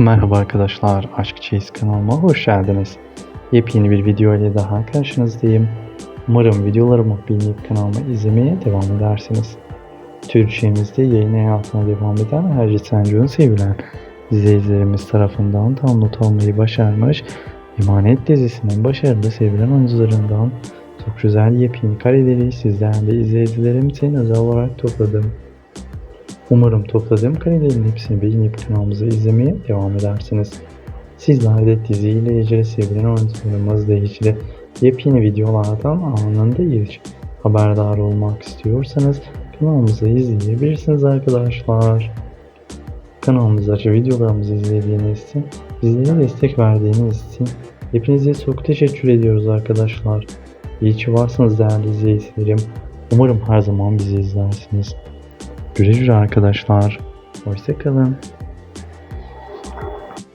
Merhaba arkadaşlar, Aşk Çeyiz kanalıma hoş geldiniz. Yepyeni bir video ile daha karşınızdayım. Umarım videolarımı beğenip kanalımı izlemeye devam edersiniz. Türkçemizde yayın hayatına devam eden Ercet Sancu'nun sevilen izleyicilerimiz tarafından download olmayı başarmış Emanet dizisinin başarılı sevilen oyuncularından çok güzel yepyeni kareleri sizlerle de izleyicilerimizin özel olarak topladım. Umarım topladığım karelerin hepsini beğenip kanalımızı izlemeye devam edersiniz. Sizler de diziyle ilgili sevilen oyuncularımızla ilgili yepyeni videolardan anında ilk haberdar olmak istiyorsanız kanalımızı izleyebilirsiniz arkadaşlar. Kanalımıza videolarımızı izlediğiniz için, bizlere destek verdiğiniz için hepinize çok teşekkür ediyoruz arkadaşlar. İyi ki varsınız değerli izleyicilerim. Umarım her zaman bizi izlersiniz. Güle arkadaşlar. Hoşçakalın.